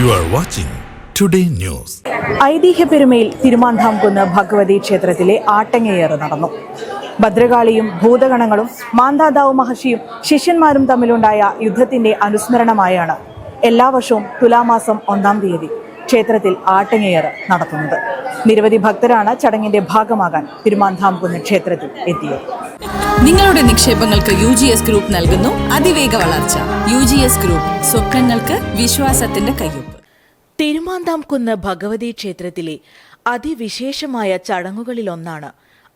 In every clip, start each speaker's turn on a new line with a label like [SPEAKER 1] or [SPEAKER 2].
[SPEAKER 1] You are watching today news
[SPEAKER 2] ഐതിഹ്യപെരുമയിൽ Thirumandhamkunnu Bhagavathi ക്ഷേത്രത്തിലെ ആട്ടങ്ങയേറ് നടന്നു. ഭദ്രകാളിയും ഭൂതഗണങ്ങളും മാന്താതാവ് മഹർഷിയും ശിഷ്യന്മാരും തമ്മിലുണ്ടായ യുദ്ധത്തിന്റെ അനുസ്മരണമായാണ് എല്ലാ വർഷവും തുലാമാസം ഒന്നാം തീയതി. ക്ഷേത്രത്തിൽ ആട്ടങ്ങയർ നടത്തുന്നത്. നിരവധി ഭക്തരാണ് ചടങ്ങിന്റെ ഭാഗമാകാൻ തിരുമാന്താംകുന്ന് ക്ഷേത്രത്തിൽ എത്തിയത്.
[SPEAKER 3] നിങ്ങളുടെ നിക്ഷേപങ്ങൾക്ക് യു ജി എസ് ഗ്രൂപ്പ് നൽകുന്നു. അതിവേഗ വളർച്ച. യു ജി എസ് ഗ്രൂപ്പ് സ്വപ്നങ്ങൾക്ക് വിശ്വാസത്തിന്റെ കയ്യൊപ്പ്.
[SPEAKER 2] തിരുമാന്താംകുന്ന് ഭഗവതി ക്ഷേത്രത്തിലെ അതിവിശേഷമായ ചടങ്ങുകളിലൊന്നാണ്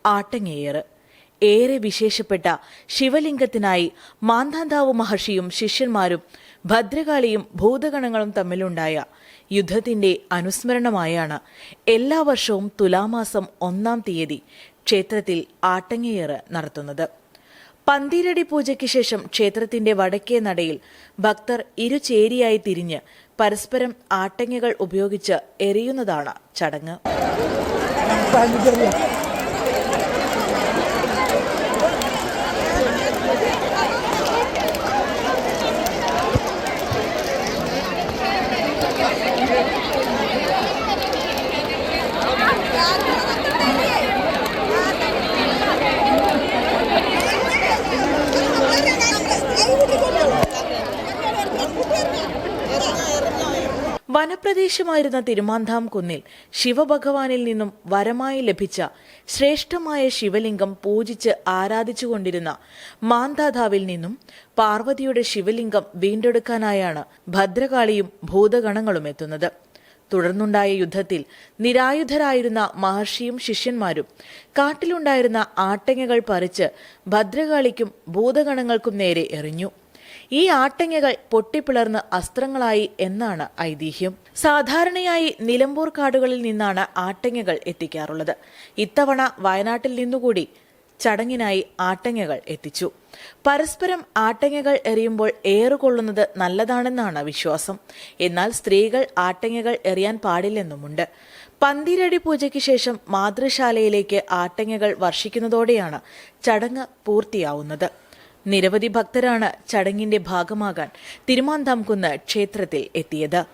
[SPEAKER 2] ആട്ടങ്ങേയർ. ഏറെ വിശേഷപ്പെട്ട ശിവലിംഗത്തിനായി മാന്താന്താവ് മഹർഷിയും ശിഷ്യന്മാരും ഭദ്രകാളിയും ഭൂതഗണങ്ങളും തമ്മിലുണ്ടായ യുദ്ധത്തിന്റെ അനുസ്മരണമായാണ് എല്ലാ വർഷവും തുലാമാസം ഒന്നാം തീയതി ക്ഷേത്രത്തിൽ ആട്ടങ്ങയേറ് നടത്തുന്നത്. പന്തീരടി പൂജയ്ക്ക് ശേഷം ക്ഷേത്രത്തിന്റെ വടക്കേ നടയിൽ ഭക്തർ ഇരുചേരിയായി തിരിഞ്ഞ് പരസ്പരം ആട്ടങ്ങകൾ ഉപയോഗിച്ച് എറിയുന്നതാണ് ചടങ്ങ്. Thank you. വനപ്രദേശമായിരുന്ന തിരുമാന്താം കുന്നിൽ ശിവഭഗവാനിൽ നിന്നും വരമായി ലഭിച്ച ശ്രേഷ്ഠമായ ശിവലിംഗം പൂജിച്ച് ആരാധിച്ചുകൊണ്ടിരുന്ന മാന്താതാവിൽ നിന്നും പാർവതിയുടെ ശിവലിംഗം വീണ്ടെടുക്കാനായാണ് ഭദ്രകാളിയും ഭൂതഗണങ്ങളും എത്തുന്നത്. തുടർന്നുണ്ടായ യുദ്ധത്തിൽ നിരായുധരായിരുന്ന മഹർഷിയും ശിഷ്യന്മാരും കാട്ടിലുണ്ടായിരുന്ന ആട്ടങ്ങകൾ പറിച്ച് ഭദ്രകാളിക്കും ഭൂതഗണങ്ങൾക്കും നേരെ എറിഞ്ഞു. ഈ ആട്ടങ്ങകൾ പൊട്ടിപ്പിളർന്ന് അസ്ത്രങ്ങളായി എന്നാണ് ഐതിഹ്യം. സാധാരണയായി നിലമ്പൂർ കാടുകളിൽ നിന്നാണ് ആട്ടങ്ങകൾ എത്തിക്കാറുള്ളത്. ഇത്തവണ വയനാട്ടിൽ നിന്നുകൂടി ചടങ്ങിനായി ആട്ടങ്ങകൾ എത്തിച്ചു. പരസ്പരം ആട്ടങ്ങകൾ എറിയുമ്പോൾ ഏറുകൊള്ളുന്നത് നല്ലതാണെന്നാണ് വിശ്വാസം. എന്നാൽ സ്ത്രീകൾ ആട്ടങ്ങകൾ എറിയാൻ പാടില്ലെന്നുമുണ്ട്. പന്തിരടി പൂജയ്ക്ക് ശേഷം മാതൃശാലയിലേക്ക് ആട്ടങ്ങകൾ വർഷിക്കുന്നതോടെയാണ് ചടങ്ങ് പൂർത്തിയാവുന്നത്. നിരവധി ഭക്തരാണ് ചടങ്ങിന്റെ ഭാഗമാകാൻ തിരുമാന്താംകുന്ന് ക്ഷേത്രത്തിൽ എത്തിയത്.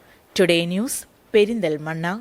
[SPEAKER 2] Today news Perinthalmanna.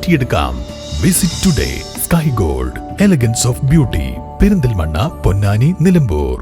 [SPEAKER 4] മാറ്റിയെടുക്കാം. Visit today sky gold elegance of beauty Perinthalmanna Ponnani Nilambur.